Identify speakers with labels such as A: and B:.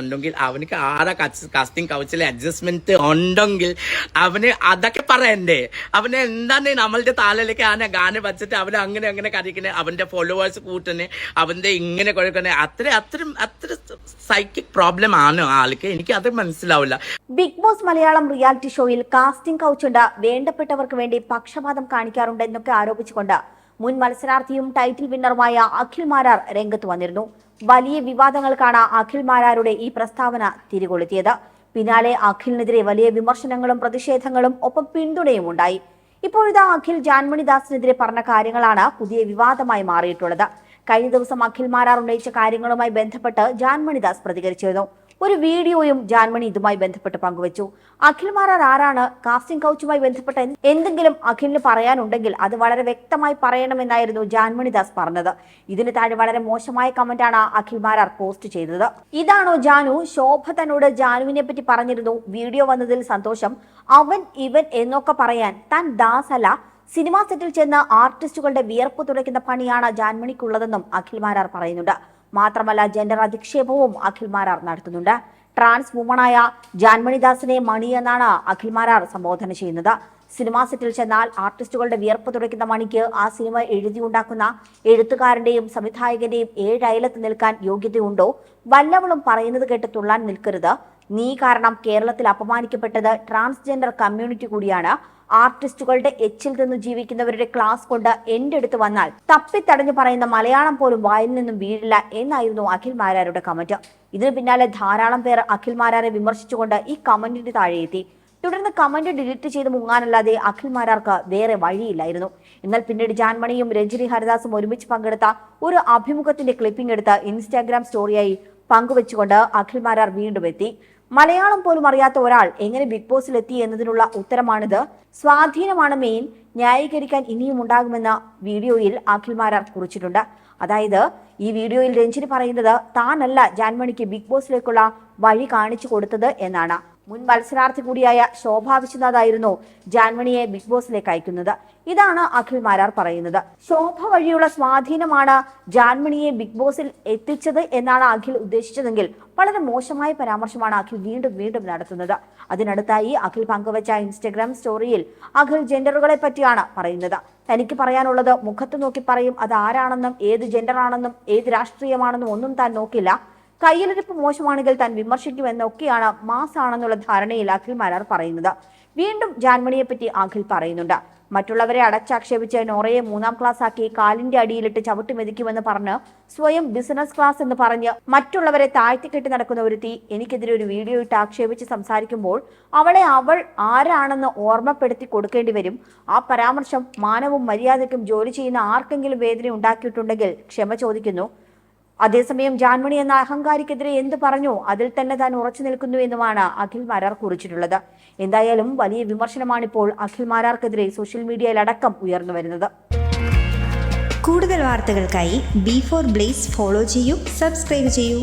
A: ഉണ്ടെങ്കിൽ അവനക്ക് ആടെ കാസ്റ്റിംഗ് കൗച്ചിലെ അഡ്ജസ്റ്റ്മെന്റ് ഉണ്ടെങ്കിൽ അവന് അതൊക്കെ പറയണ്ടേ. അവന് എന്താണ് നമ്മളുടെ താലയിലേക്ക് ആന ഗാനം വെച്ചിട്ട് അവനെ അങ്ങനെ അങ്ങനെ കളിക്കണേ അവന്റെ ഫോളോവേഴ്സ് കൂട്ടണേ. അവന്റെ ഇങ്ങനെ കൊടുക്കണേ അത്ര അത്ര അത്ര സൈക്കിക് പ്രോബ്ലം ആണ് ആൾക്ക്. എനിക്ക് അത് മനസ്സിലാവില്ല.
B: ബിഗ് ബോസ് മലയാളം റിയാലിറ്റി ഷോയിൽ കാസ്റ്റിംഗ് കൗച്ചുണ്ട് വേണ്ടപ്പെട്ടവർക്ക് വേണ്ടി പക്ഷപാതം കാണിക്കാറുണ്ട് എന്നൊക്കെ ആരോപിച്ചുകൊണ്ട് മുൻ മത്സരാർത്ഥിയും ടൈറ്റിൽ വിന്നറുമായ അഖിൽ മാരാർ രംഗത്ത് വന്നിരുന്നു. വലിയ വിവാദങ്ങൾക്കാണ് അഖിൽ മാരാരുടെ ഈ പ്രസ്താവന തിരികൊളുത്തിയത്. പിന്നാലെ അഖിലിനെതിരെ വലിയ വിമർശനങ്ങളും പ്രതിഷേധങ്ങളും ഒപ്പം പിന്തുണയും ഉണ്ടായി. ഇപ്പോഴിതാ അഖിൽ ജാൻമണിദാസിനെതിരെ പറഞ്ഞ കാര്യങ്ങളാണ് പുതിയ വിവാദമായി മാറിയിട്ടുള്ളത്. കഴിഞ്ഞ ദിവസം അഖിൽ മാരാർ ഉന്നയിച്ച കാര്യങ്ങളുമായി ബന്ധപ്പെട്ട് ജാൻമണിദാസ് പ്രതികരിച്ചിരുന്നു. ഒരു വീഡിയോയും ജാൻമണി ഇതുമായി ബന്ധപ്പെട്ട് പങ്കുവച്ചു. അഖിൽ മാരാർ ആരാണ്? കാസ്റ്റിംഗ് കൗച്ചുമായി ബന്ധപ്പെട്ട എന്ത് എന്തെങ്കിലും അഖിലിന് പറയാനുണ്ടെങ്കിൽ അത് വളരെ വ്യക്തമായി പറയണമെന്നായിരുന്നു ജാൻമണി ദാസ് പറഞ്ഞത്. ഇതിന് താഴെ വളരെ മോശമായ കമന്റാണ് അഖിൽ മാരാർ പോസ്റ്റ് ചെയ്തത്. ഇതാണോ ജാനു? ശോഭ തന്നോട് ജാനുവിനെ പറ്റി പറഞ്ഞിരുന്നു. വീഡിയോ വന്നതിൽ സന്തോഷം. അവൻ ഇവൻ എന്നൊക്കെ പറയാൻ താൻ ദാസ് അല്ല. സിനിമാ സെറ്റിൽ ചെന്ന് ആർട്ടിസ്റ്റുകളുടെ വിയർപ്പ് തുടയ്ക്കുന്ന പണിയാണ് ജാൻമണിക്കുള്ളതെന്നും അഖിൽ മാരാർ പറയുന്നുണ്ട്. മാത്രമല്ല ജെൻഡർ അധിക്ഷേപവും അഖിൽ മാരാർ നടത്തുന്നുണ്ട്. ട്രാൻസ് വുമണായ ജാൻമണിദാസിനെ മണി എന്നാണ് അഖിൽ മാരാർ സംബോധന ചെയ്യുന്നത്. സിനിമാ സെറ്റിൽ ചെന്നാൽ ആർട്ടിസ്റ്റുകളുടെ വിയർപ്പ് തുടയ്ക്കുന്ന മണിക്ക് ആ സിനിമ എഴുതിയുണ്ടാക്കുന്ന എഴുത്തുകാരന്റെയും സംവിധായകന്റെയും ഏഴയലത്ത് നിൽക്കാൻ യോഗ്യതയുണ്ടോ? വല്ലവളും പറയുന്നത് കേട്ട് തുള്ളാൻ നിൽക്കരുത്. നീ കാരണം കേരളത്തിൽ അപമാനിക്കപ്പെട്ടത് ട്രാൻസ്ജെൻഡർ കമ്മ്യൂണിറ്റി കൂടിയാണ്. ആർട്ടിസ്റ്റുകളുടെ എച്ചിൽ നിന്ന് ജീവിക്കുന്നവരുടെ ക്ലാസ് കൊണ്ട് എന്റെ അടുത്ത് വന്നാൽ തപ്പിത്തടഞ്ഞു പറയുന്ന മലയാളം പോലും വായിൽ നിന്നും വീഴില്ല എന്നായിരുന്നു അഖിൽ മാരാരുടെ കമന്റ് ഇതിനു പിന്നാലെ ധാരാളം പേർ അഖിൽ മാരാരെ വിമർശിച്ചുകൊണ്ട് ഈ കമന്റിന് താഴെ എത്തി തുടർന്ന് കമന്റ് ഡിലീറ്റ് ചെയ്ത് മുങ്ങാനല്ലാതെ അഖിൽ മാരാർക്ക് വേറെ വഴിയില്ലായിരുന്നു. എന്നാൽ പിന്നീട് ജാൻമണിയും രഞ്ജിനി ഹരിദാസും ഒരുമിച്ച് പങ്കെടുത്ത ഒരു അഭിമുഖത്തിന്റെ ക്ലിപ്പിംഗ് എടുത്ത് ഇൻസ്റ്റാഗ്രാം സ്റ്റോറിയായി പങ്കുവെച്ചുകൊണ്ട് അഖിൽ മാരാർ വീണ്ടും എത്തി. മലയാളം പോലും അറിയാത്ത ഒരാൾ എങ്ങനെ ബിഗ് ബോസിൽ എത്തി എന്നതിനുള്ള ഉത്തരമാണിത്. സ്വാധീനമാണ് മെയിൻ ന്യായീകരിക്കാൻ ഇനിയും ഉണ്ടാകുമെന്ന വീഡിയോയിൽ അഖിൽ മാരാർ കുറിച്ചിട്ടുണ്ട്. അതായത് ഈ വീഡിയോയിൽ രഞ്ജിനി പറയുന്നത് താനല്ല ജാൻമണിക്ക് ബിഗ് ബോസിലേക്കുള്ള വഴി കാണിച്ചു കൊടുത്തത് എന്നാണ്. മുൻ മത്സരാർത്ഥി കൂടിയായ ശോഭ വിശ്വനാഥായിരുന്നു ജാൻമണിയെ ബിഗ് ബോസിലേക്ക് അയക്കുന്നത്. ഇതാണ് അഖിൽ മാരാർ പറയുന്നത്. ശോഭ വഴിയുള്ള സ്വാധീനമാണ് ജാൻമണിയെ ബിഗ് ബോസിൽ എത്തിച്ചത് എന്നാണ് അഖിൽ ഉദ്ദേശിച്ചതെങ്കിൽ വളരെ മോശമായ പരാമർശമാണ് അഖിൽ വീണ്ടും വീണ്ടും നടത്തുന്നത്. അതിനടുത്തായി അഖിൽ പങ്കുവച്ച ഇൻസ്റ്റഗ്രാം സ്റ്റോറിയിൽ അഖിൽ ജെൻഡറുകളെ പറ്റിയാണ് പറയുന്നത്. തനിക്ക് പറയാനുള്ളത് മുഖത്ത് നോക്കി പറയും അത് ആരാണെന്നും ഏത് ജെൻഡറാണെന്നും ഏത് രാഷ്ട്രീയമാണെന്നും ഒന്നും താൻ നോക്കില്ല. കയ്യിലിരിപ്പ് മോശമാണെങ്കിൽ താൻ വിമർശിക്കുമെന്നൊക്കെയാണ് മാസ് ആണെന്നുള്ള ധാരണയിൽ അഖിൽ മാരാർ പറയുന്നത്. വീണ്ടും ജാൻമണിയെ പറ്റി അഖിൽ പറയുന്നുണ്ട്. മറ്റുള്ളവരെ അടച്ചാക്ഷേപിച്ച് നോറയെ മൂന്നാം ക്ലാസ് ആക്കി കാലിന്റെ അടിയിലിട്ട് ചവിട്ടി മെതിക്കുമെന്ന് പറഞ്ഞ് സ്വയം ബിസിനസ് ക്ലാസ് എന്ന് പറഞ്ഞ് മറ്റുള്ളവരെ താഴ്ത്തിക്കെട്ടി നടക്കുന്ന ഒരുത്തി എനിക്കെതിരെ ഒരു വീഡിയോ ഇട്ട് ആക്ഷേപിച്ച് സംസാരിക്കുമ്പോൾ അവളെ അവൾ ആരാണെന്ന് ഓർമ്മപ്പെടുത്തി കൊടുക്കേണ്ടി വരും. ആ പരാമർശം മാനവും മര്യാദയ്ക്കും ജോലി ചെയ്യുന്ന ആർക്കെങ്കിലും വേദന ഉണ്ടാക്കിയിട്ടുണ്ടെങ്കിൽ ക്ഷമ ചോദിക്കുന്നു. അതേസമയം ജാൻമണി എന്ന അഹങ്കാരിക്കെതിരെ എന്ത് പറഞ്ഞോ അതിൽ തന്നെ താൻ ഉറച്ചു നിൽക്കുന്നു എന്നുമാണ് അഖിൽ മാരാർ കുറിച്ചിട്ടുള്ളത്. എന്തായാലും വലിയ വിമർശനമാണ് ഇപ്പോൾ അഖിൽ മാരാർക്കെതിരെ സോഷ്യൽ മീഡിയയിലടക്കം ഉയർന്നു വരുന്നത്.
C: കൂടുതൽ വാർത്തകൾക്കായി ബി ഫോർ ബ്ലേസ് ഫോളോ ചെയ്യൂ സബ്സ്ക്രൈബ് ചെയ്യൂ.